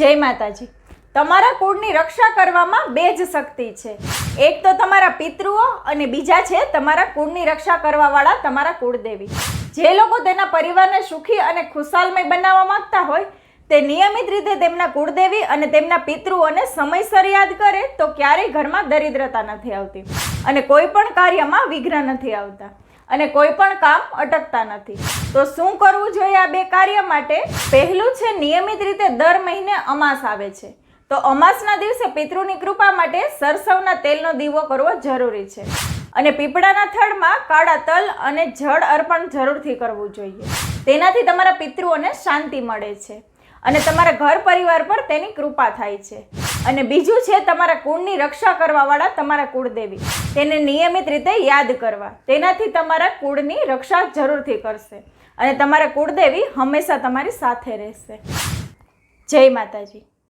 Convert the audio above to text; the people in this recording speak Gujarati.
જય માતાજી. તમારા કુળની રક્ષા કરવામાં બે જ શક્તિ છે. એક તો તમારા પિતૃઓ અને બીજા છે તમારા કુળની રક્ષા કરવાવાળા તમારા કુળદેવી. જે લોકો તેના પરિવારને સુખી અને ખુશાલમય બનાવવા માંગતા હોય, તે નિયમિત રીતે તેમના કુળદેવી અને તેમના પિતૃઓને સમયસર યાદ કરે તો ક્યારેય ઘરમાં દરિદ્રતા નથી આવતી અને કોઈ પણ કાર્યમાં વિઘ્ન નથી આવતા. અને કોઈ પણ કામ અટકતા નથી. તો શું કરવું જોઈએ આ બે કાર્ય માટે? પહેલું છે નિયમિત રીતે દર મહિને અમાસ આવે છે. તો અમાસના દિવસે પિતૃની કૃપા માટે સરસવના તેલનો દીવો કરવો જરૂરી છે. અને પીપળાના થડમાં કાળા તલ અને જળ અર્પણ જરૂરથી કરવું જોઈએ. તેનાથી તમારા પિતૃઓને શાંતિ મળે છે. અને તમારા ઘર પરિવાર પર તેની કૃપા થાય છે. અને બીજું છે તમારા કુળની રક્ષા કરવાવાળા તમારા કુળદેવી. તેને નિયમિત રીતે યાદ કરવા. તેનાથી તમારા કુળની રક્ષા જરૂરથી કરશે. અને તમારા કુળદેવી હંમેશા તમારી સાથે રહેશે. જય માતાજી.